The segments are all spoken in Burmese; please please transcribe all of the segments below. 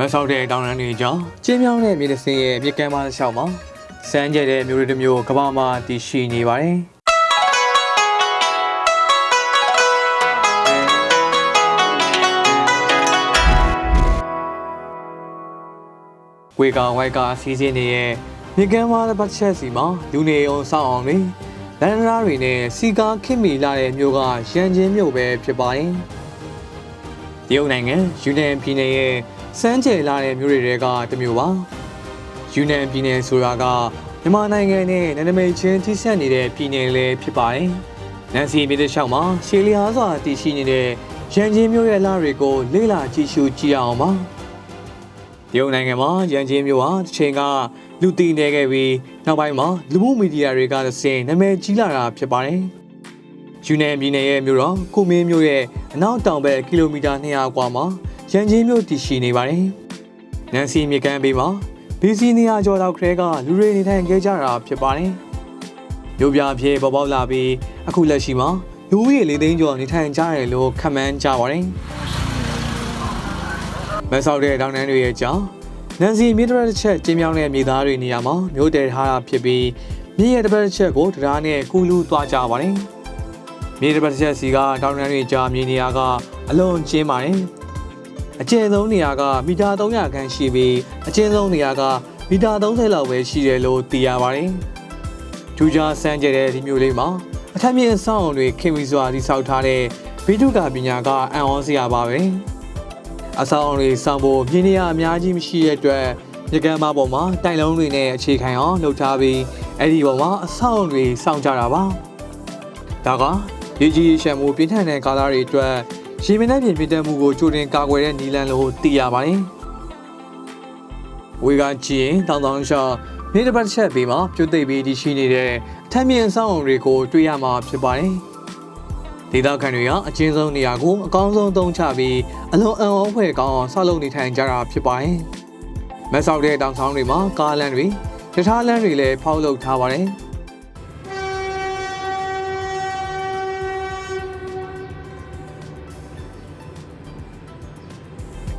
မဆောက်တဲ့တောင်တန်းတွေကြောင့်ကျင်းမြောင်းတဲ့မြေတစင်းရဲ့မြေကမ်းမတစ်လျှောက်မှာစမ်းကြဲတဲ့မျိုးတွေတစ်မျိုးကမ္ဘာမှာတည်ရှိနေပါတယ်ဝေကောင်ဝိုက်ကစီးစင်းနေရဲ့မြေကမ်းမတစ်ပတ်ချက်စီမှာလူနေအောင်စောင့်အောင်တွေလမ်းရာတွေနဲ့စီကားခင့်မီလာတဲ့မျိုးကရန်ချင်းမျိုးပဲဖြစ်ပါတယ် တရုတ်နိုင်ငံယူနန်ပြည်နယ်ရဲ့စမ်းကြဲလာတဲ့မျိုးတွေတဲကတစ်မျိုးပါယူနန်ပြည်နယ်ဆိုတာကမြန်မာနိုင်ငံနဲ့နယ်နိမိတ်ချင်းထိစပ်နေတဲ့ပြည်နယ်လည်းဖြစ်ပါတယ်နန်စီမြေတလျှောက်မှာရှေလျားစွာတည်ရှိနေတဲ့ရန်ချင်းမျိုးရဲ့အလားတွေကိုလေ့လာကြည့်ရှုကြည့်အောင်ပါတရုတ်နိုင်ငံမှာရန်ချင်းမျိုးဟာတစ်ချိန်ကလူတည်နေခဲ့ပြီးနောက်ပိုင်းမှာလူမှုမီဒီယာတွေကတစ်ဆင့်နာမည်ကြီးလာတာဖြစ်ပါတယ် ယူနန်ပြည်နယ်ရဲ့မြို့တော်ကုမင်းမြို့ရဲ့အနောက်တောင်ဘက်ကီလိုမီတာ200ကွာမှာရန်ကြီးမြို့တည်ရှိနေပါတယ်။နန်စီမြေကမ်းဘေးမှာဘီစီနေရာကျော်တော့ခရဲကလူတွေနေထိုင်ခဲ့ကြတာဖြစ်ပါတယ်။မြို့ပြဖြစ်ပေါ်ပေါက်လာပြီးအခုလက်ရှိမှာလူဦးရေ၄သိန်းကျော်နေထိုင်ကြတယ်လို့ခန့်မှန်းကြပါတယ်။မဆောက်တဲ့တောင်တန်းတွေရဲ့ကြောင်းနန်စီမြေတရက်တစ်ချက်ကျင်းပြောင်းတဲ့မြေသားတွေနေရာမှာမြို့တည်ထားတာဖြစ်ပြီးမြေရဲ့တပတ်တစ်ချက်ကိုတရားနဲ့ကူးလူသွားကြပါတယ်။ မြေတစ်ပတ်တစ်ချက်စီကတောင်တန်းတွေကြားမြေနေရာကအလွန်ကျင်းပါတယ်။အကျဉ်းဆုံးနေရာကမီတာ300ခန့်ရှိပြီးအကျဉ်းဆုံးနေရာကမီတာ30လောက်ပဲရှိတယ်လို့သိရပါတယ်။ထူးခြားစမ်းကြတဲ့ဒီမျိုးလေးမှာအထက်မြင့်အဆောက်အုံတွေခင်မီစွာတည်ဆောက်ထားတဲ့ဗိတုကာပညာကအံ့ဩစရာပါပဲ။အဆောက်အုံတွေစောင့်ဖို့မြင်းနေရအများကြီးမရှိတဲ့အတွက်ရကမ်းမပေါ်မှာတိုင်လုံးတွေနဲ့အခြေခံအောင်လှုပ်ထားပြီးအဲ့ဒီပေါ်မှာအဆောက်အုံတွေစောင့်ကြတာပါ။ဒါက ရေကြီးရှမ်းမှုပြင်းထန်တဲ့ကာလတွေအတွက်ရေမင်းနဲ့ပြင်ပြတဲ့မှုကိုကြိုတင်ကာကွယ်တဲ့နီလန်လို့သိရပါတယ်။ဝေကကြည့်ရင်တောင်တောင်ရှော့မြေတစ်ပတ်တစ်ချက်ပြီးမှပြုတ်သိပ်ပြီးတည်ရှိနေတဲ့အထက်မြင့်အဆောက်အုံတွေကိုတွေ့ရမှာဖြစ်ပါတယ်။ဒေသခံတွေကအချင်းဆုံးနေရာကိုအကောင်းဆုံးသုံးချပြီးအလွန်အံ့ဩဖွယ်ကောင်းအောင်ဆောက်လုပ်နေထိုင်ကြတာဖြစ်ပါတယ်။မက်ဆောက်တဲ့တောင်ဆောင်တွေမှာကားလမ်းတွေတခြားလမ်းတွေလည်းဖောက်လုပ်ထားပါတယ်။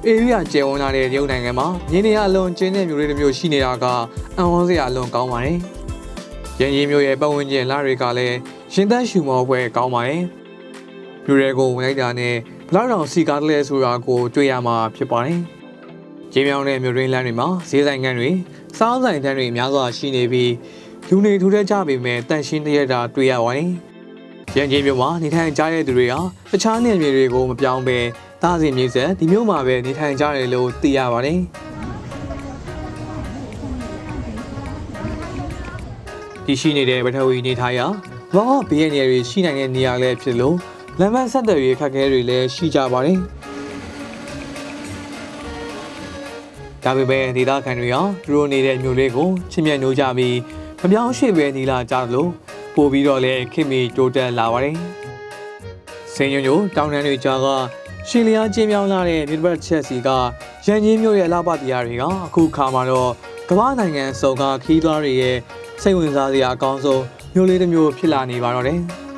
အေရီးယာကျယ်ဝန်းလာတဲ့တရုတ်နိုင်ငံမှာမြင်းနေရအလွန်ကျင်းတဲ့မျိုးတွေတစ်မျိုးရှိနေတာကအံ့ဩစရာအလွန်ကောင်းပါတယ်။ရန်ရင်မျိုးရဲ့ပတ်ဝန်းကျင်လာတွေကလည်းရှင်သက်ရှူမောပွဲကောင်းပါတယ်။မျိုးတွေကိုဝင်လိုက်တာနဲ့ဘလောက်တောင်စီကားတလဲဆိုတာကိုတွေ့ရမှာဖြစ်ပါတယ်။ကျင်းမြောင်းတဲ့မျိုးရင်းလမ်းတွေမှာဈေးဆိုင်ခန်းတွေစားဆိုင်တန်းတွေအများစွာရှိနေပြီးလူနေထူထပ်ကြပေမဲ့တန့်ရှင်းတရတာတွေ့ရပါတယ်။ရန်ချင်းမျိုးမှာနေထိုင်ကြတဲ့သူတွေဟာတခြားနေမြေတွေကိုမပြောင်းဘဲ သားစီမြေဆက်ဒီမျိုးမှာပဲနေထိုင်ကြတယ်လို့သိရပါတယ်။ဒီရှိနေတဲ့ပထဝီနေထိုင်ရာဘောဘေးရနေတွေရှိနိုင်တဲ့နေရာလည်းဖြစ်လို့လမ်းမဆက်သွယ်ရေးခက်ခဲတွေလည်းရှိကြပါတယ်။ဒါပေမဲ့ဒေသခံတွေဟာသူတို့နေတဲ့မြို့လေးကိုချစ်မြတ်နိုးကြပြီးမပြောင်းရွှေ့ပဲနေလာကြလို့ပို့ပြီးတော့လည်းခင်မီတိုးတက်လာပါတယ်။စိန်ညိုညိုတောင်တန်းတွေကြားက ရှင်လျားကျင်းမြောင်းလာတဲ့မြေပတ်ချက်စီကရန်ကြီးမြို့ရဲ့အလားပါတရားတွေကအခုခါမှာတော့ကမ္ဘာနိုင်ငံစုံကခီးသွားတွေရဲ့စိတ်ဝင်စားစရာအကောင်းဆုံးမြို့လေးတစ်မျိုးဖြစ်လာနေပါတော့တယ်။